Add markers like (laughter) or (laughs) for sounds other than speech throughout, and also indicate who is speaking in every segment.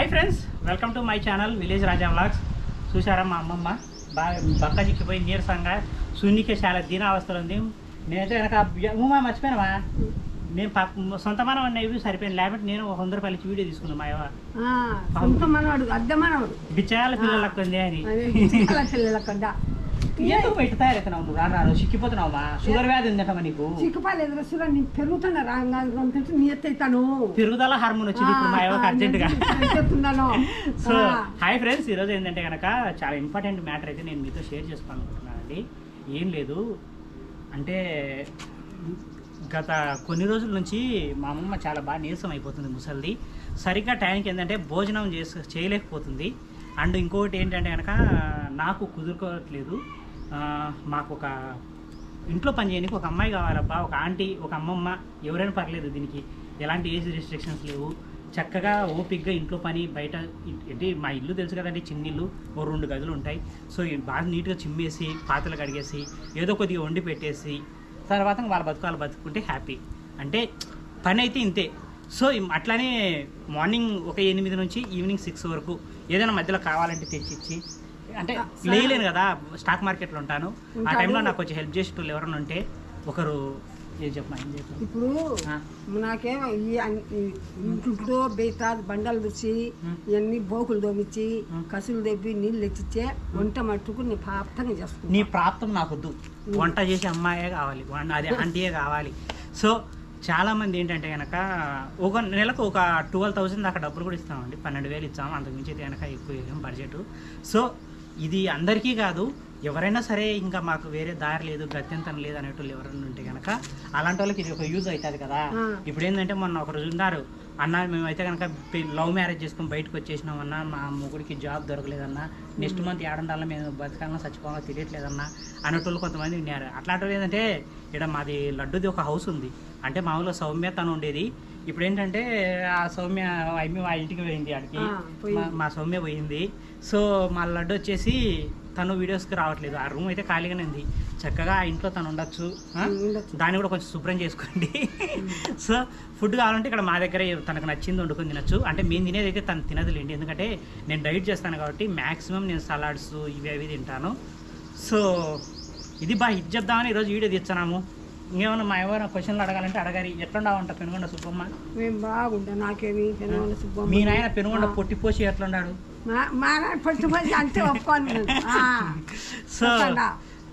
Speaker 1: Hi friends welcome to my channel village Raja vlogs చూసారా మా అమ్మమ్మ? బాగా బక్క చిక్కిపోయి నీరసంగా శూన్యకే చాలా దీనావస్థలో ఉంది. నేనైతే కనుక ఉమా మర్చిపోయినావా? నేను సొంత మనం అనేవి సరిపోయింది లేకపోతే నేను ఒక వంద రూపాయలు వీడియో తీసుకున్నాను మా
Speaker 2: సొంత మనవాడు అద్దె మనవాడు.
Speaker 1: బిచ్చాల పిల్లలకు అని.
Speaker 2: అదే చిక్కల పిల్లల కడ్డ
Speaker 1: ఎందుకు బయట తయారవుతున్నావు నువ్వు? రాను రాను చిక్కిపోతున్నావు మా. షుగర్ వ్యాధి ఉందటమ్మా నీకు.
Speaker 2: చిక్కుపాలు ఎదురస్తున్నా నేను పెరుగుతున్నా రాగా నీ ఎత్తైతాను
Speaker 1: పెరుగుదల హార్మోన్ వచ్చింది ఇప్పుడు మా అర్జెంటుగా
Speaker 2: చెప్తున్నాను (laughs)
Speaker 1: సో హాయ్ ఫ్రెండ్స్ ఈరోజు ఏంటంటే కనుక చాలా ఇంపార్టెంట్ మ్యాటర్ అయితే నేను మీతో షేర్ చేసుకోవాలనుకుంటున్నానండి ఏం లేదు. అంటే గత కొన్ని రోజుల నుంచి మా అమ్మమ్మ చాలా బాగా నీరసం అయిపోతుంది ముసలిది. సరిగ్గా టైంకి ఏంటంటే భోజనం చేసు చేయలేకపోతుంది. అండ్ ఇంకొకటి ఏంటంటే కనుక నాకు కుదురుకోవట్లేదు. మాకు ఒక ఇంట్లో పని చేయడానికి ఒక అమ్మాయి కావాలబ్బా ఒక ఆంటీ ఒక అమ్మమ్మ ఎవరైనా పర్లేదు దీనికి. ఎలాంటి ఏజ్ రిస్ట్రిక్షన్స్ లేవు. చక్కగా ఓపిక్గా ఇంట్లో పని బయట అంటే ఏంటి మా ఇల్లు తెలుసు కదండి చిన్న ఇల్లు ఓ రెండు గదులు ఉంటాయి. సో బాగా నీట్గా చిమ్మేసి పాత్రలు కడిగేసి ఏదో కొద్దిగా వండి పెట్టేసి తర్వాత వాళ్ళ బతుకాలు బతుకుంటే హ్యాపీ. అంటే పని అయితే ఇంతే. సో అట్లానే మార్నింగ్ ఒక ఎనిమిది నుంచి ఈవినింగ్ సిక్స్ వరకు ఏదైనా మధ్యలో కావాలంటే తెచ్చిచ్చి అంటే లేయలేను కదా స్టాక్ మార్కెట్లో ఉంటాను. ఆ. టైంలో నాకు కొంచెం హెల్ప్ చేసేటోళ్ళు ఎవరైనా ఉంటే ఒకరు
Speaker 2: ఇప్పుడు. నాకేమో ఇంట్లో బయట బండలు
Speaker 1: ఉం.
Speaker 2: ఇవన్నీ బోకులు దోమిచ్చి. కసులు దెబ్బి నీళ్ళు తెచ్చిచ్చే వంట మట్టుకు నీ పాపంగా చేసుకుంటా.
Speaker 1: నీ ప్రాప్తం నాకు వద్దు వంట చేసే అమ్మాయే కావాలి అదే ఆంటీయే కావాలి. సో చాలా మంది ఏంటంటే కనుక ఒక నెలకు ఒక ట్వెల్వ్ థౌసండ్ దాకా డబ్బులు కూడా ఇస్తామండి. పన్నెండు వేలు ఇచ్చాము అంతకుమించి అయితే కనుక ఎక్కువ బడ్జెట్ సో ఇది అందరికీ కాదు ఎవరైనా సరే ఇంకా మాకు వేరే దారి లేదు గత్యంతరం లేదు అనేటోళ్ళు ఎవరైనా ఉంటే కనుక అలాంటి వాళ్ళకి ఇది ఒక యూజ్ అవుతుంది కదా. ఇప్పుడు ఏంటంటే మొన్న ఒక రోజు ఉన్నారు అన్న మేమైతే కనుక లవ్ మ్యారేజ్ చేసుకొని బయటకు వచ్చేసినాం అన్న మా మొగుడికి జాబ్ దొరకలేదన్నా నెక్స్ట్ మంత్ ఏడండాల మేము బతకాలన్నా చచ్చిపోవాలో తెలియట్లేదన్నా అనేటోళ్ళు కొంతమంది ఉన్నారు అట్లాంటి ఏంటంటే ఇక్కడ మాది లడ్డుది ఒక హౌస్ ఉంది. అంటే మామూలుగా సౌమ్య తను ఉండేది ఇప్పుడు ఏంటంటే ఆ సౌమ్య అమ్మి మా ఇంటికి పోయింది ఆడికి.
Speaker 2: ఆ.
Speaker 1: మా- మా సౌమ్య పోయింది. సో మా లడ్డు వచ్చేసి తను వీడియోస్కి రావట్లేదు. ఆ రూమ్ అయితే ఖాళీగానే ఉంది. చక్కగా ఆ ఇంట్లో తను ఉండొచ్చు. ఆ?
Speaker 2: ఉండొచ్చు.
Speaker 1: దాన్ని కూడా కొంచెం శుభ్రం చేసుకోండి. (laughs) సో ఫుడ్ కావాలంటే ఇక్కడ మా దగ్గర తనకు నచ్చింది వండుకొని తినచ్చు. అంటే మేము తినేది అయితే తను తినదులేండి. ఎందుకంటే నేను డైట్ చేస్తాను కాబట్టి మ్యాక్సిమం నేను సలాడ్స్ ఇవి అవి తింటాను. సో ఇది బాగా ఇది చెప్దామని ఈరోజు వీడియో తెచ్చున్నాము ఇంకేమన్నా మా ఎవరైనా క్వశ్చన్లు అడగాలంటే అడగాలి ఎట్లుండవంట పెనుగొండ సుబ్బమ్మ
Speaker 2: మేము బాగుంటా నాకేమి పెనుగొండ సుబ్బమ్మ.
Speaker 1: మీ నాయన పెనుగొండ
Speaker 2: ఆ.
Speaker 1: పొట్టిపోసి ఎట్లున్నాడు
Speaker 2: మా మా నాన్న పట్టుబడి అంటే ఒప్పుకోను.
Speaker 1: సో?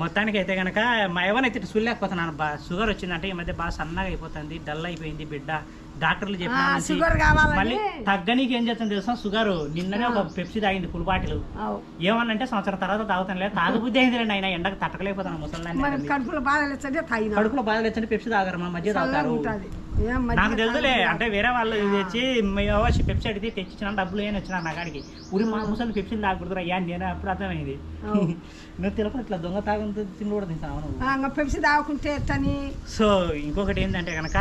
Speaker 1: మొత్తానికి అయితే కనుక మా ఎవరైతే చూడలేకపోతున్నాను బా షుగర్ వచ్చిందంటే ఈ మధ్య బాగా సన్నగా అయిపోతుంది డల్ అయిపోయింది బిడ్డ డాక్టర్లు మళ్ళీ తగ్గనీకి ఏం చేస్తుంది తెలుసా? షుగర్. నిన్ననే ఒక పెప్సీ తాగింది ఫుల్ బాటిల్. ఏమనంటే సంవత్సరం తర్వాత తాగుతాను లేదు. తాగబుద్ధి అయింది ఆయన ఎండకు తట్టకలేకపోతాను ముసలి
Speaker 2: కడుపులో బాధలు వచ్చే
Speaker 1: కడుపులో బాధలు వచ్చి పెప్సీ తాగరు మా మధ్య తాగుతారు. నాకు తెలుసులే? అంటే వేరే వాళ్ళు తెచ్చి పెప్సీ అడిగితే తెచ్చిచ్చిన డబ్బులు ఏమైనా వచ్చినా నా కాడికి. ఊరి మా ముసలి పెప్సీలు తాగకూడదు అయ్యా నేను అప్పుడు అర్థమైంది. (laughs) నువ్వు తినకుండా ఇట్లా దొంగ తాగుతూ తిని కూడా తింటావు నువ్వు
Speaker 2: ఆ, ఇంకా పెప్సీ తాగుకుంటే
Speaker 1: సో ఇంకొకటి ఏంటంటే కనుక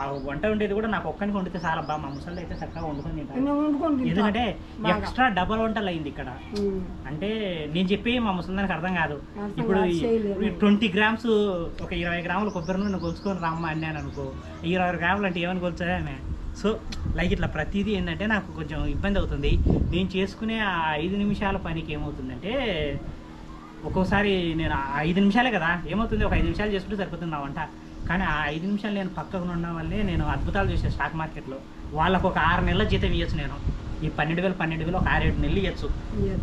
Speaker 1: ఆ వంట ఉండేది కూడా నాకు ఒక్కనికి వండితే చాలా బాగా మా ముసలి అయితే చక్కగా వండుకొని తింటాను. ఎందుకంటే. ఎక్స్ట్రా డబల్ వంటలు అయింది ఇక్కడ. అంటే నేను చెప్పి మా ముసలిదానికి అర్థం కాదు ఇప్పుడు. ట్వంటీ గ్రామ్స్ ఒక ఇరవై గ్రాములు కొబ్బరి నూనె కొలుచుకొని రమ్మ అన్నాను అనుకో ఇరవై గ్రాములు అంటే ఏమని కొలుచా ఆమె సో లైక్ ఇట్లా ప్రతిదీ ఏంటంటే నాకు కొంచెం ఇబ్బంది అవుతుంది నేను చేసుకునే ఆ ఐదు నిమిషాల పనికి ఏమవుతుందంటే ఒక్కోసారి నేను ఐదు నిమిషాలే కదా ఏమవుతుంది ఒక ఐదు నిమిషాలు చేసుకుంటే సరిపోతుంది నా వంట కానీ ఆ ఐదు నిమిషాలు నేను పక్కకు ఉండడం వల్లే నేను అద్భుతాలు చేసే స్టాక్ మార్కెట్లో వాళ్ళకు ఒక ఆరు నెలల జీతం ఇవ్వచ్చు నేను. ఈ పన్నెండు వేలు పన్నెండు వేలు ఒక ఆరేడు నెలలు ఇవ్వచ్చు.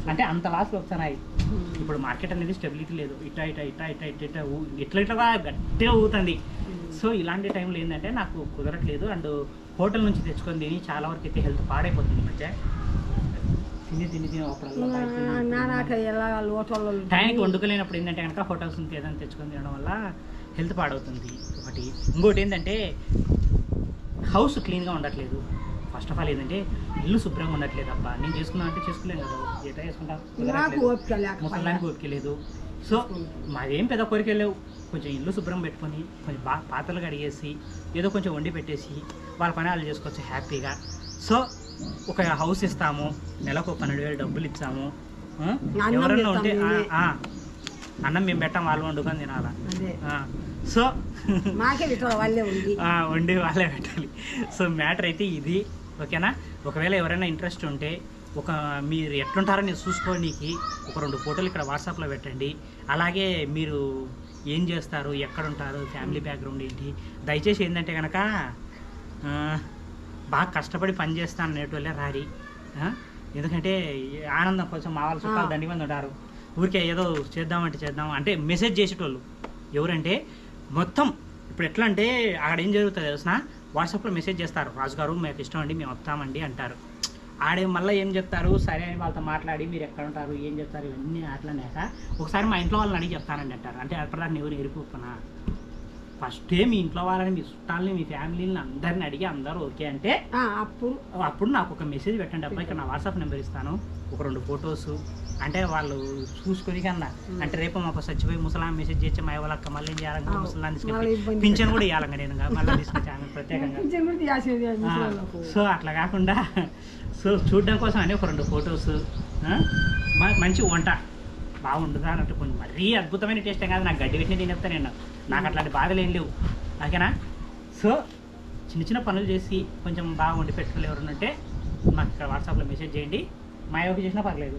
Speaker 1: అంటే అంత లాస్ వస్తున్నాయి. ఇప్పుడు మార్కెట్ అనేది స్టెబిలిటీ లేదు. ఇట్లా ఇట్లా ఇట్లా ఇట్లా ఇట్లా ఇట్లా ఊ- ఇట్లా ఇట్లా గట్టిగా ఊగుతుంది. సో ఇలాంటి టైంలో ఏంటంటే నాకు కుదరట్లేదు. అండ్ హోటల్ నుంచి తెచ్చుకొని తిని చాలా వరకు అయితే హెల్త్ పాడైపోతుంది మధ్య. తిని తిని తిని టైంకి వండుకోలేనప్పుడు ఏంటంటే కనుక హోటల్స్ నుంచి ఏదైనా తెచ్చుకొని తినడం వల్ల హెల్త్ పాడవుతుంది. ఒకటి. ఇంకోటి ఏంటంటే హౌస్ క్లీన్గా ఉండట్లేదు. ఫస్ట్ ఆఫ్ ఆల్ ఏంటంటే ఇల్లు శుభ్రంగా ఉండట్లేదు అబ్బా. నేను చేసుకున్నా అంటే చేసుకోలేను కదా. ఎట్లా చేసుకుంటా? ముసలానికి ఓపిక లేదు. సో మాదేం పెద్ద కోరికలు లేవు. కొంచెం ఇల్లు శుభ్రం పెట్టుకొని కొంచెం బాగా పాత్రలు కడిగేసి ఏదో కొంచెం వండి పెట్టేసి వాళ్ళ పని వాళ్ళు చేసుకోవచ్చు హ్యాపీగా. సో ఒక హౌస్ ఇస్తాము. నెలకు పన్నెండు వేలు డబ్బులు ఇచ్చాము. ఎవరన్నా ఉంటే. అన్నం మేము పెట్టాం వాళ్ళు వండుకొని తినాలా. సో వండి వాళ్ళే పెట్టాలి. సో మ్యాటర్ అయితే ఇది. ఓకేనా? ఒకవేళ ఎవరైనా ఇంట్రెస్ట్ ఉంటే ఒక మీరు ఎట్లుంటారో నేను చూసుకోనికి ఒక రెండు ఫోటోలు ఇక్కడ వాట్సాప్లో పెట్టండి. అలాగే మీరు ఏం చేస్తారు? ఎక్కడ ఉంటారు ఫ్యామిలీ బ్యాక్గ్రౌండ్ ఏంటి? దయచేసి ఏంటంటే కనుక బాగా కష్టపడి పని చేస్తాను అనేటోళ్ళే రారి? ఎందుకంటే ఆనందం కోసం మా వాళ్ళ చుట్టాలు. దండి మంది ఉంటారు. ఊరికే ఏదో చేద్దామంటే చేద్దాం. అంటే మెసేజ్ చేసేటోళ్ళు. ఎవరంటే మొత్తం. ఇప్పుడు ఎట్లా అంటే అక్కడ ఏం జరుగుతుంది తెలిసిన వాట్సాప్లో మెసేజ్ చేస్తారు. రాజుగారు మాకు ఇష్టం అండి మేము వస్తామండి అంటారు. ఆడే మళ్ళీ ఏం చెప్తారు? సరే అని వాళ్ళతో మాట్లాడి మీరు ఎక్కడ ఉంటారు? ఏం చెప్తారు ఇవన్నీ అట్లనేక ఒకసారి మా ఇంట్లో వాళ్ళని అడిగి చెప్తానండి అంటారు. అంటే అప్పటిదాకా ఎవరు ఎరిపోతున్నా ఫస్టే మీ ఇంట్లో వాళ్ళని మీ చుట్టాలని మీ ఫ్యామిలీని అందరిని అడిగి అందరూ ఓకే అంటే
Speaker 2: అప్పుడు.
Speaker 1: అప్పుడు నాకు ఒక మెసేజ్ పెట్టండి. అబ్బాయి ఇక్కడ నా వాట్సాప్ నెంబర్ ఇస్తాను. ఒక రెండు ఫొటోస్ అంటే వాళ్ళు చూసుకొని కన్నా. అంటే రేపు మాకు చచ్చిపోయి ముసలాం మెసేజ్ చేసి మా వాళ్ళక్క మళ్ళీ ఏం చేయాలంటే
Speaker 2: ఆ,
Speaker 1: ముసలాం పింఛన్ కూడా ఇవ్వాలంగా నేను మళ్ళీ తీసుకొచ్చాను (laughs) ప్రత్యేకంగా. సో అట్లా కాకుండా సో చూడడం కోసం అని ఒక రెండు ఫొటోస్ మంచి వంట. బాగుంటుందా అన్నట్టు కొంచెం మరీ అద్భుతమైన టేస్ట్ కాదు. నాకు గడ్డి పెట్టిన తినేస్తా నేను. నాకు అట్లాంటి బాధలు ఏం లేవు. ఓకేనా? సో చిన్న చిన్న పనులు చేసి కొంచెం బాగా వండి ఉంటే మాకు ఇక్కడ వాట్సాప్లో మెసేజ్ చేయండి. మా యోగి చేసినా పర్లేదు.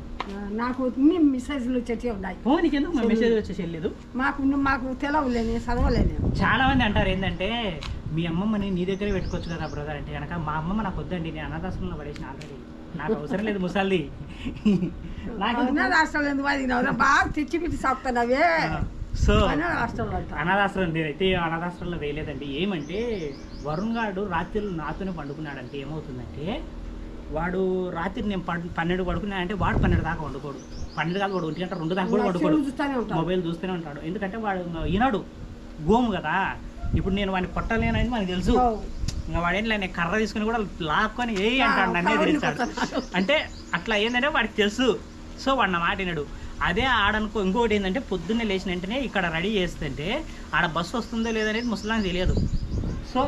Speaker 2: నాకు ఇన్ని మెసేజ్లు వచ్చేటి ఉన్నాయి.
Speaker 1: ఓ నీకెందుకు మా మెసేజ్ వచ్చేసి వెళ్ళలేదు
Speaker 2: మాకు మాకు తెలవలేని చదవలేని.
Speaker 1: చాలా మంది అంటారు ఏంటంటే మీ అమ్మమ్మని నీ దగ్గరే పెట్టుకోవచ్చు కదా బ్రదర్ అంటే కనుక మా అమ్మమ్మ నాకు వద్దండి నేను అనాథాశ్రమంలో పడేసిన ఆల్రెడీ. నాకు అవసరం లేదు ముసల్ది. (laughs) నాకు
Speaker 2: ఎందుకు? అది? బాగా తెచ్చి పెట్టి సాగుతున్నావే
Speaker 1: సో అనాథాశ్రమం నేనైతే అనాథాశ్రమంలో వేయలేదండి. ఏమంటే వరుణ్ గారు రాత్రులు నాతోనే పండుకున్నాడంటే ఏమవుతుందంటే వాడు రాత్రి నేను పన్- పన్నెండు పడుకున్నా అంటే వాడు పన్నెండు దాకా వండుకోడు. పన్నెండు దాకా వాడు ఒంటి గంట రెండు దాకా కూడా
Speaker 2: ఉంటాను
Speaker 1: మొబైల్ చూస్తూనే ఉంటాడు. ఎందుకంటే వాడు ఈనాడు గోము కదా. ఇప్పుడు నేను వాడిని కొట్టలేనని మనకు తెలుసు. ఇంకా వాడు ఏంటి నేను కర్ర తీసుకుని కూడా లాక్కొని ఏ అంటాడు నన్నే తెలుస్తాడు. అంటే అట్లా ఏంటంటే వాడికి తెలుసు. సో వాడు నా మాట వినడు. అదే ఆడనుకో ఇంకోటి ఏంటంటే పొద్దున్నే లేచిన వెంటనే ఇక్కడ రెడీ చేస్తుంటే ఆడ బస్సు వస్తుందో లేదనేది ముసలానికి తెలియదు. సో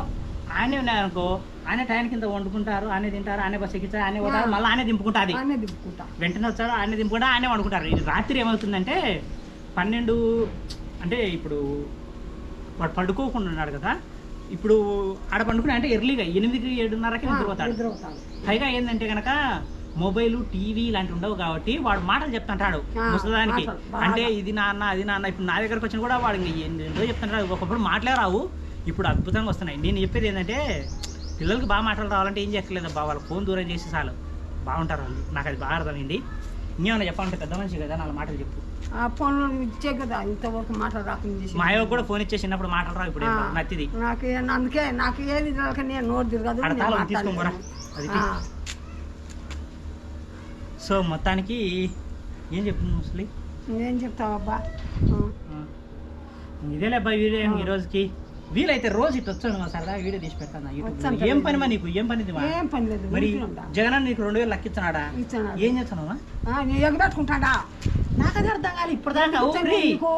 Speaker 1: ఆయనే ఉన్నాయనుకో ఆయన టైం కింద వండుకుంటారు ఆయనే తింటారు ఆయనే బస్సు ఎక్కించారు ఆయనే పోతారు మళ్ళీ ఆయనే దింపుకుంటాది.
Speaker 2: అన్నీ దిప్పుకుంటా
Speaker 1: వెంటనే వచ్చాడు ఆయన దింపుకుంటా ఆయనే వండుకుంటారు. ఇది రాత్రి ఏమవుతుందంటే పన్నెండు అంటే ఇప్పుడు వాడు పండుకోకుండా ఉన్నాడు కదా ఇప్పుడు ఆడ పండుకుని అంటే ఎర్లీగా ఎనిమిదికి ఏడున్నరకి నిద్రపోతాడు. పైగా ఏంటంటే కనుక మొబైల్ టీవీ ఇలాంటివి ఉండవు కాబట్టి వాడు మాటలు చెప్తుంటాడు ముసలానికి
Speaker 2: బాగా.
Speaker 1: అంటే ఇది నాన్న అది నాన్న ఇప్పుడు నా దగ్గరకు వచ్చిన కూడా వాడు ఏంటో చెప్తుంటాడు. ఒకప్పుడు మాటలే రావు. ఇప్పుడు అద్భుతంగా వస్తున్నాయి. నేను చెప్పేది ఏంటంటే పిల్లలకి బాగా మాటలు రావాలంటే ఏం చేయట్లేదు అబ్బా వాళ్ళ ఫోన్ దూరం చేసి చాలు. బాగుంటారు వాళ్ళు. నాకు అది బాగా అర్థమైంది. ఇంకేమైనా చెప్పాలంటే పెద్ద మనిషి కదా నాలుగు మాటలు చెప్పు.
Speaker 2: ఆ ఫోన్లో ఇచ్చే కదా ఇంతవరకు మాట రాకుండా
Speaker 1: మా అయ్య కూడా ఫోన్ ఇచ్చే చిన్నప్పుడు మాటలు రావు ఇప్పుడు. నత్తిది
Speaker 2: నాకు అందుకే నాకు ఏది రాక నేను నోరు తిరగదు
Speaker 1: ఆడ
Speaker 2: నేను
Speaker 1: తాళం తీసుకో పోరా.
Speaker 2: మాట్లాడలేను.
Speaker 1: అది సో మొత్తానికి ఏం చెప్తుంది ముసలి?
Speaker 2: ఏం చెప్తావబ్బా? ఆ.
Speaker 1: ఇదేలే అబ్బాయి వీడియో ఈ రోజుకి. వీలైతే రోజు ఇటు వచ్చాను మా సరదా వీడియో తీసి పెడతాను యూట్యూబ్ ఏం పని మా నీకు ఏం పని?
Speaker 2: ఏం పని లేదు
Speaker 1: మరి. జగన్ నీకు రెండు వేలు
Speaker 2: ఇచ్చాడు.
Speaker 1: ఏం చేస్తున్నావా
Speaker 2: ఆ, నేను ఎగబెట్టుకుంటాడా
Speaker 1: నాకు అది అర్థం కాదు ఇప్పుడు దాకా.
Speaker 2: నీకు.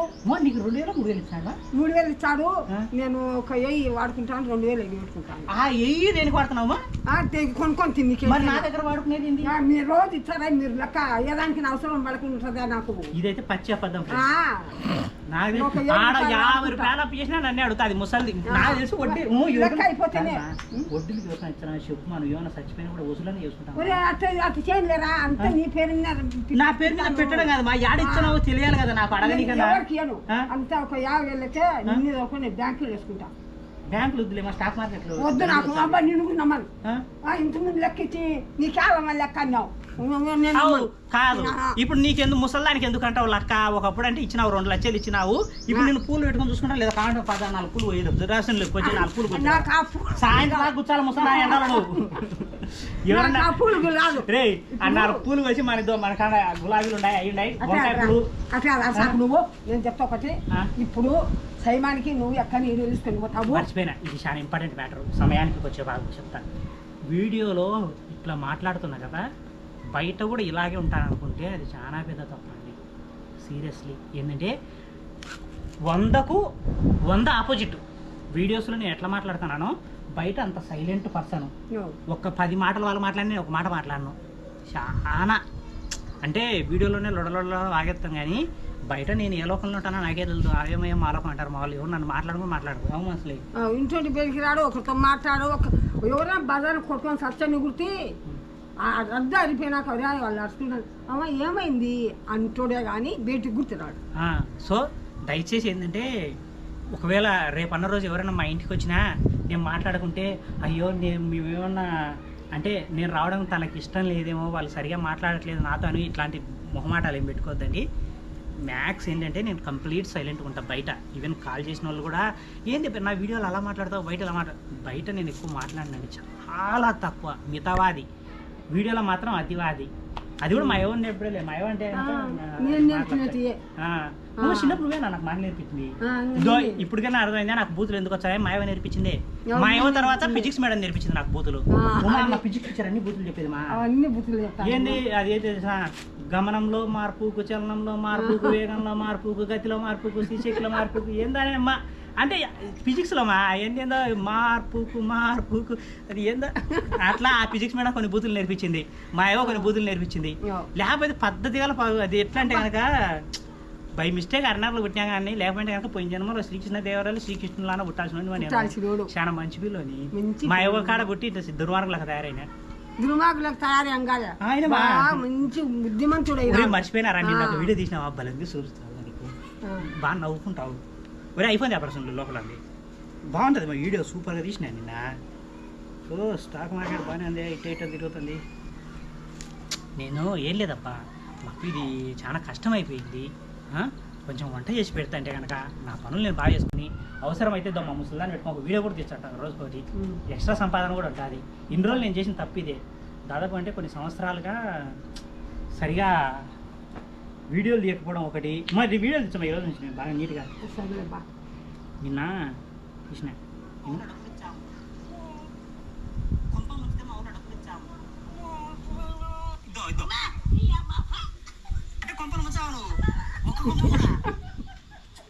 Speaker 1: రెండు వేలు మూడు వేలు ఇచ్చాడా
Speaker 2: మూడు వేలు ఇచ్చాడు? నేను ఒక వెయ్యి వాడుకుంటాను రెండు వేలు ఎగబెట్టుకుంటాను
Speaker 1: ఆ ఎయ్యి దేనికి వాడుతున్నావా
Speaker 2: కొనుక్కొని తిని
Speaker 1: మరి నా దగ్గర వాడుకునేది ఏంది?
Speaker 2: మీరు రోజు ఇచ్చారా మీరు లెక్క? ఏదానికి అవసరం పడకుంటుందా నాకు?
Speaker 1: ఇదైతే పచ్చి అబద్ధం ఆడ యాభై. రూపాయలు చేసినా నన్నే. నాకు తెలిసి వడ్డీ వడ్డీలు ఇచ్చిన చెప్పు మనం. ఏమైనా చచ్చిపోయినా కూడా వసూలని చేసుకుంటాం.
Speaker 2: చేయలేరా అంత నీ పేరు మీద
Speaker 1: నా పేరు మీద పెట్టడం కాదు మా యాడ ఇచ్చినావో తెలియాలి కదా నాకు అడగని కదా?
Speaker 2: అంతా ఒక యాభై వేలకే నిన్ను బ్యాంకులో వేసుకుంటా.
Speaker 1: బ్యాంకులు వద్దులే మా స్టాక్ మార్కెట్లో
Speaker 2: వద్దు నాకు అబ్బా కూడా నమ్మను
Speaker 1: ఆ?
Speaker 2: ఆ, ఇంత ముందు లెక్కిచ్చి నీ కేవలం లెక్క అన్నావు నేను.
Speaker 1: కాదు. ఇప్పుడు నీకెందుకు ముసల్దానికి ఎందుకు అంటావు లక్క? ఒకప్పుడు అంటే ఇచ్చినావు రెండు లక్షలు ఇచ్చినావు. ఇప్పుడు నేను పూలు పెట్టుకొని చూసుకుంటా లేదా కాంట పద నాలుగు పూలు పోయేది రాసిన వచ్చి నాలుగు పూలు సాయంత్రం కూర్చోాలి ముసల్దా నువ్వు? ఎవరన్నా?
Speaker 2: పూలు
Speaker 1: రే నాలుగు పూలు వచ్చి మన మన కాడ గులాబీలు ఉన్నాయి అవి ఉన్నాయి.
Speaker 2: అట్లా నువ్వు. నేను చెప్తా ఒకటి? ఇప్పుడు సైమానికి నువ్వు ఎక్కడ నీళ్ళు తీసుకొని పోతావు?
Speaker 1: మర్చిపోయినా. ఇది చాలా ఇంపార్టెంట్ మ్యాటర్ సమయానికి వచ్చే బాగా చెప్తాను. వీడియోలో ఇట్లా మాట్లాడుతున్నా కదా? బయట కూడా ఇలాగే ఉంటాను అనుకుంటే అది చాలా పెద్ద తప్పండి. సీరియస్లీ. ఏంటంటే వందకు వంద ఆపోజిట్ వీడియోస్లో నేను ఎట్లా మాట్లాడుతున్నానో బయట అంత సైలెంట్ పర్సన్. ఒక్క పది మాటలు వాళ్ళు మాట్లాడి నేను ఒక మాట మాట్లాడను. చాలా అంటే వీడియోలోనే లొడలొడ వాగేస్తాం కానీ బయట నేను ఏ లోకంలో ఉంటానో నాకే తెలుసు అవేమయ్యో మా లోకం అంటారు మా వాళ్ళు. ఎవరు నన్ను మాట్లాడుకో మాట్లాడరు. అవును అసలు.
Speaker 2: ఆ, ఇంటి బయటికి రాడు ఒకరితో మాట్లాడు ఒక ఎవరైనా బజార్ కొట్టుకొని సత్యాన్ని గుర్తి. అద్దం అరిపోయినాక అరే వాళ్ళు నడుచుకుంటారు అమ్మ ఏమైంది? అంటోడే కానీ బయటికి గుర్తురాడు.
Speaker 1: సో దయచేసి ఏంటంటే ఒకవేళ రేపు అన్న రోజు ఎవరైనా మా ఇంటికి వచ్చినా నేను మాట్లాడుకుంటే అయ్యో నేను మేమేమన్నా అంటే నేను రావడం తనకి ఇష్టం లేదేమో వాళ్ళు సరిగా మాట్లాడట్లేదు నాతో అని ఇట్లాంటి మొహమాటాలు ఏం పెట్టుకోవద్దండి. మ్యాక్స్ ఏంటంటే నేను కంప్లీట్ సైలెంట్గా ఉంటాను బయట. ఈవెన్ కాల్ చేసిన వాళ్ళు కూడా ఏంది నా వీడియోలో అలా మాట్లాడతావు? బయట అలా మాట్లా బయట నేను ఎక్కువ మాట్లాడినండి చాలా తక్కువ మితవాది. వీడియోలో మాత్రం అతివాది. అది కూడా మా ఎవరిని ఎప్పుడే లేదు మా ఎవరంటే
Speaker 2: ఆ, నేను నేర్పినట్టు.
Speaker 1: ఆ, నువ్వు చిన్నప్పుడు నువ్వే నాకు మాట నేర్పించింది ఇదో. ఇప్పటికైనా అర్థమైందా? నాకు బూతులు ఎందుకు వచ్చాయి? మా ఏవో నేర్పించింది.
Speaker 2: ఎవరు
Speaker 1: మా ఏవో తర్వాత? ఫిజిక్స్ మేడం నేర్పించింది నాకు బూతులు. మా ఫిజిక్స్ టీచర్ అన్ని బూతులు చెప్పేది మా.
Speaker 2: బుద్ధులు చెప్తాను.
Speaker 1: ఏంది? అది ఏది తెలుసా? గమనంలో మార్పుకు చలనంలో మార్పుకు వేగంలో మార్పుకు గతిలో మార్పుకు శ్రీశక్తిలో మార్పుకు ఏందనే అమ్మా? అంటే ఫిజిక్స్లో మా ఏందేందో మార్పుకు మార్పుకు అది ఏందో? అట్లా ఆ ఫిజిక్స్ మేడం కొన్ని బూతులు నేర్పించింది. మా ఏవో కొన్ని బూతులు నేర్పించింది. లేకపోతే పద్ధతి గల అది ఎట్లా అంటే కనుక బై మిస్టేక్ అర్నార్లో పుట్టినా కానీ లేకపోతే కనుక పోయిన జన్మలో శ్రీకృష్ణ దేవరాలు శ్రీకృష్ణులాన పుట్టాల్సిన. చాలా మంచి పిల్లని. మా ఏవో. కాడ పుట్టి దుర్మార్గులకు తయారైన.
Speaker 2: దుర్మార్గులకు తయారీ
Speaker 1: ఆయన.
Speaker 2: బాగా మంచి బుద్ధిమంతుడు
Speaker 1: మర్చిపోయినారా. ఒక వీడియో తీసినావా? బలంగా చూస్తావు నీకు బాగా నవ్వుకుంటావు. ఒరే ఐఫోన్ వ్యాపారం లోపల బాగుంటుంది మా వీడియో సూపర్గా తీసిన నిన్న. సో స్టాక్ మార్కెట్ బాగానే ఉంది ఇటు ఇటు తిరుగుతుంది. నేను ఏం లేదప్పా మాకు ఇది చాలా కష్టం అయిపోయింది ఆ? కొంచెం వంట చేసి పెడతా అంటే కనుక నా పనులు నేను బాగా చేసుకుని అవసరమైతే మా ముసలిదాన్ని పెట్టుకో వీడియో కూడా తీస్తాను రోజుకోటి. ఎక్స్ట్రా సంపాదన కూడా ఉంటుంది ఇన్ని రోజులు నేను చేసిన తప్పు ఇదే. దాదాపు అంటే కొన్ని సంవత్సరాలుగా సరిగా వీడియోలు తీయకపోవడం ఒకటి. మరి వీడియోలు తెచ్చాము ఈరోజు నుంచి నేను బాగా నీట్గా నిన్న.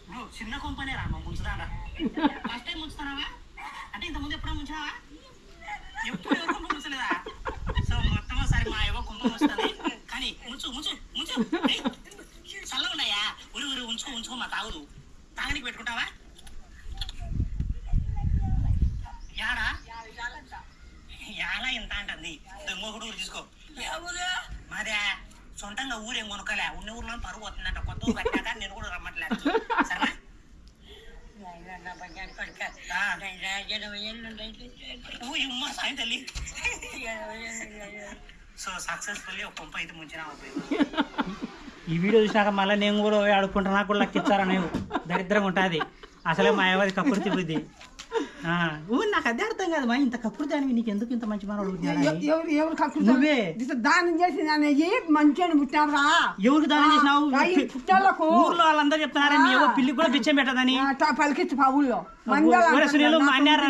Speaker 1: నువ్వు చిన్న కొంపనే రా ముంచుదాడా ఫస్ట్ టైం ముంచుతానావా అంటే ఇంత ముందు ఎప్పుడో ముంచావా? ఎప్పుడు ఎవరు కొంప ముంచలేదా? సో మొత్తం ఒకసారి మా ఏవో కొంప ముంచుతుంది. కానీ ముంచు ముంచు ముంచు ఏయ్, చల్లగా ఉన్నాయా ఉరి ఉరి ఉంచుకో ఉంచుకో మా తాగుడు తాగనికి పెట్టుకుంటావా? యాడా? యాలా ఎంత అంటుంది. దొంగకుడు ఊరు తీసుకో. మాదే సొంతంగా ఊరేం కొనుక్కలే. ఉన్న ఊర్లో పరువు వస్తుందంట. కొత్త ఊరు కట్టాక నేను కూడా రమ్మట్లేదు. సరేనా? తల్లి. సో సక్సెస్ఫుల్లీ ఒక పంప అయితే ముంచిన ఈ వీడియో చూసినాక మళ్ళీ నేను కూడా పోయి అడుక్కుంటా నాకు కూడా లెక్కిచ్చారా నేను? దరిద్రంగా ఉంటుంది. అసలే మా ఎవరి కప్పుర్తి బుద్ధి. ఆ, ఊ, నాకు అదే అర్థం కాదు మా ఇంత కప్పుర్తి అని నీకు ఎందుకు ఇంత మంచి అని?
Speaker 2: ఎవరు ఎవరు
Speaker 1: నువ్వే.
Speaker 2: దానం చేసి అనేది మంచిగా పుట్టినారా
Speaker 1: ఎవరికి దానం చేసినావు?
Speaker 2: పుట్టాలకు.
Speaker 1: ఊర్లో వాళ్ళందరూ చెప్తున్నారా మీ ఏవో పిల్లికి కూడా బిచ్చం పెట్టదని.
Speaker 2: పలికిచ్చు
Speaker 1: మా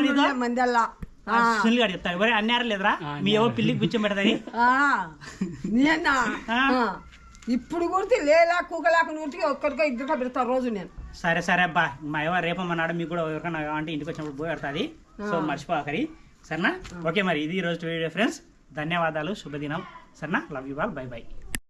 Speaker 1: నీతో?
Speaker 2: మందల్లా ఆ,
Speaker 1: సునీల్ గారు చెప్తారు. ఎవరే అన్నారా లేదురా మీ ఏవో పిల్లికి బిచ్చం పెట్టదని.
Speaker 2: ఆ, నేనా? ఇప్పుడు గుర్తి లేలా కూకలాక నూటికి ఒక్కరికో ఇద్దరికో పెడతా రోజు నేను.
Speaker 1: సరే సరే అబ్బా. మా ఏవో రేపమ్మన్నాడు మీకు కూడా ఎవరికైనా అంటే ఇంటికి వచ్చినప్పుడు పోయి పెడుతుంది. సో మర్చిపోకరి సరేనా? ఓకే మరి ఇది ఈ రోజు వీడియో ఫ్రెండ్స్ ధన్యవాదాలు. శుభదినం. సరేనా? లవ్ యూ బాల్ బై బై